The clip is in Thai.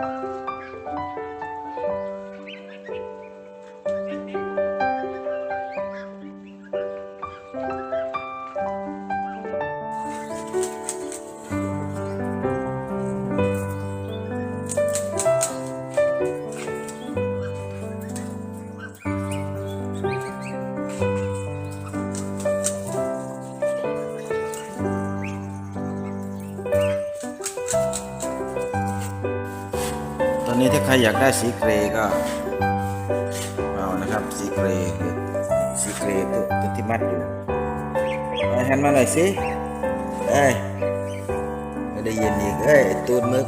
Música นี้ถ้าใครอยากได้สีเกรย์ก็เอานะครับสีเกรย์สีเกรย์ตัวตัวที่มัดอยู่เอาหันมาหน่อยสิเอ้ยไม่ได้ยินอีกเอ้ยตูนมึก